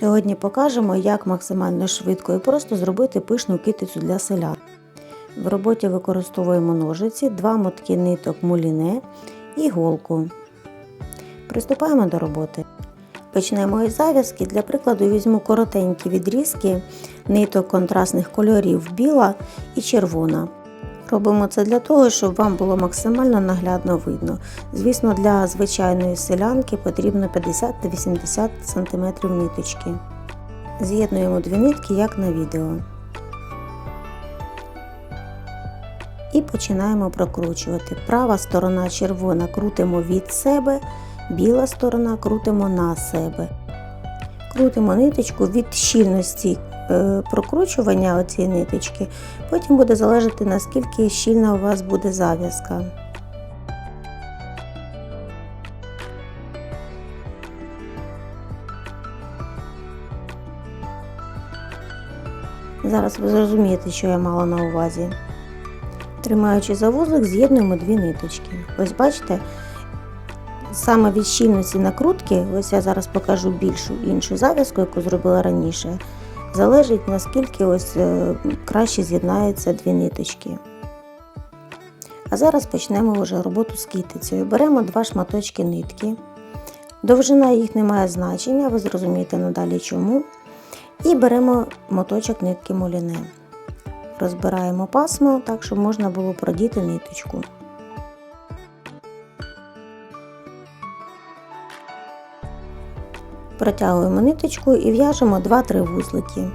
Сьогодні покажемо, як максимально швидко і просто зробити пишну китицю для селян. В роботі використовуємо ножиці, два мотки ниток муліне і голку. Приступаємо до роботи. Почнемо із зав'язки. Для прикладу візьму коротенькі відрізки ниток контрастних кольорів біла і червона. Робимо це для того, щоб вам було максимально наглядно видно. Звісно, для звичайної селянки потрібно 50-80 см ниточки. З'єднуємо дві нитки, як на відео. І починаємо прокручувати. Права сторона червона крутимо від себе, біла сторона крутимо на себе. Крутимо ниточку від щільності прокручування цієї ниточки. Потім буде залежати наскільки щільна у вас буде зав'язка. Зараз ви зрозумієте, що я мала на увазі. Тримаючи за вузлик, з'єднуємо дві ниточки. Ось бачите, саме від щільності накрутки, ось я зараз покажу більшу іншу зав'язку, яку зробила раніше, залежить наскільки ось е, краще з'єднаються дві ниточки. А зараз почнемо вже роботу з китицею. Беремо два шматочки нитки. Довжина їх не має значення, ви зрозумієте надалі чому. І беремо моточок нитки муліне. Розбираємо пасмо так, щоб можна було продіти ниточку. Протягуємо ниточку і в'яжемо 2-3 вузлики.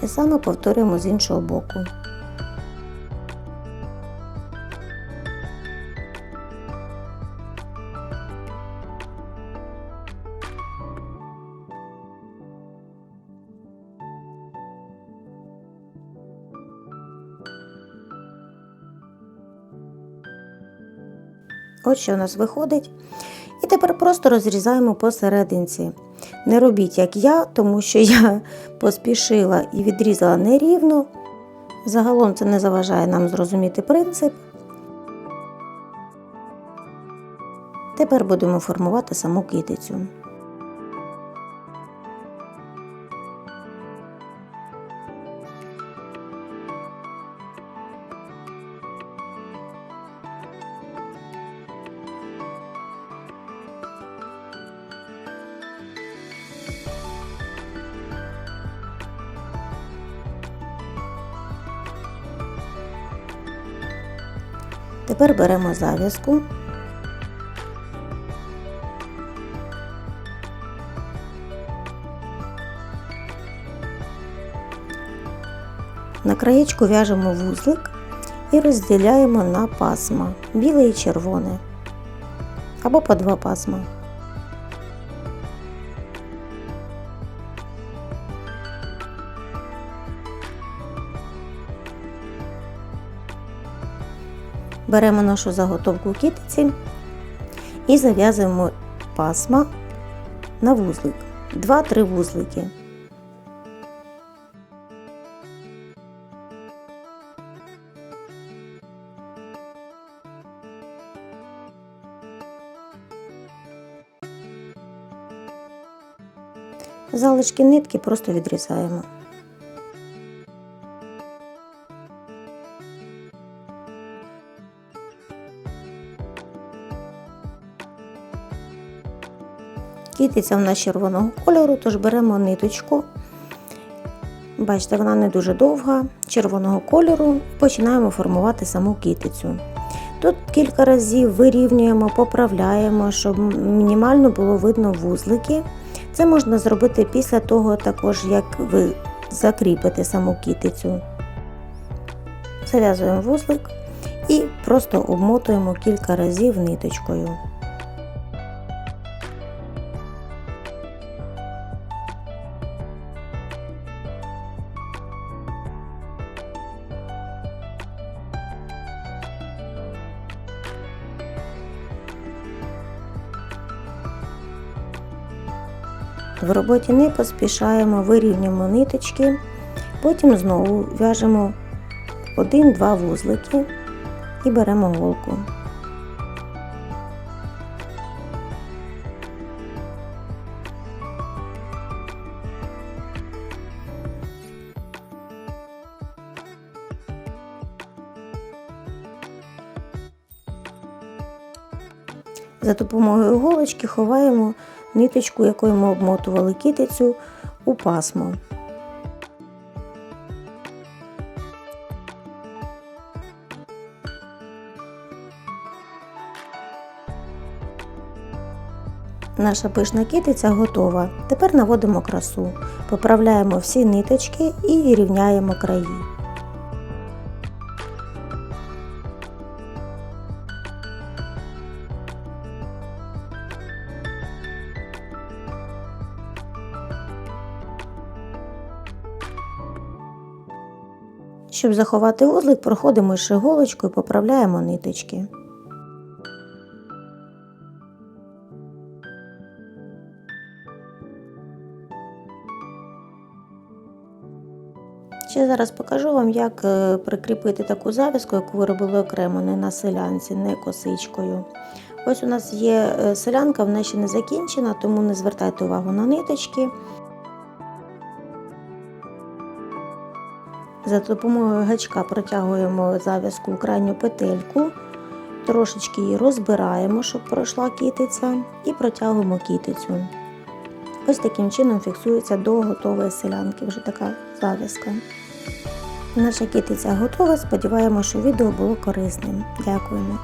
Те саме повторюємо з іншого боку. Ось що у нас виходить. І тепер просто розрізаємо посерединці. Не робіть, як я, тому що я поспішила і відрізала нерівно. Загалом це не заважає нам зрозуміти принцип. Тепер будемо формувати саму китицю. Тепер беремо зав'язку. На краєчку в'яжемо вузлик і розділяємо на пасма біле і червоне або по два пасма. Беремо нашу заготовку китиці і зав'язуємо пасма на вузлик. 2-3 вузлики. Залишки нитки просто відрізаємо. Китиця в нас червоного кольору, тож беремо ниточку. Бачите, вона не дуже довга, червоного кольору, починаємо формувати саму китицю. Тут кілька разів вирівнюємо, поправляємо, щоб мінімально було видно вузлики. Це можна зробити після того, також як ви закріпите саму китицю. Зав'язуємо вузлик і просто обмотуємо кілька разів ниточкою. В роботі не поспішаємо, вирівнюємо ниточки, потім знову в'яжемо один-два вузлики і беремо голку. За допомогою голочки ховаємо ниточку, якою ми обмотували китицю, у пасмо. Наша пишна китиця готова. Тепер наводимо красу, поправляємо всі ниточки і рівняємо краї. Щоб заховати узлик, проходимо ще голочкою, поправляємо ниточки. Ще зараз покажу вам, як е, прикріпити таку зав'язку, яку ви робили окремо, не на селянці, не косичкою. Ось у нас є е, селянка, вона ще не закінчена, тому не звертайте увагу на ниточки. За допомогою гачка протягуємо зав'язку в крайню петельку, трошечки її розбираємо, щоб пройшла кітиця, і протягуємо кітицю. Ось таким чином фіксується до готової селянки, вже така зав'язка. Наша китиця готова. Сподіваємося, що відео було корисним. Дякуємо.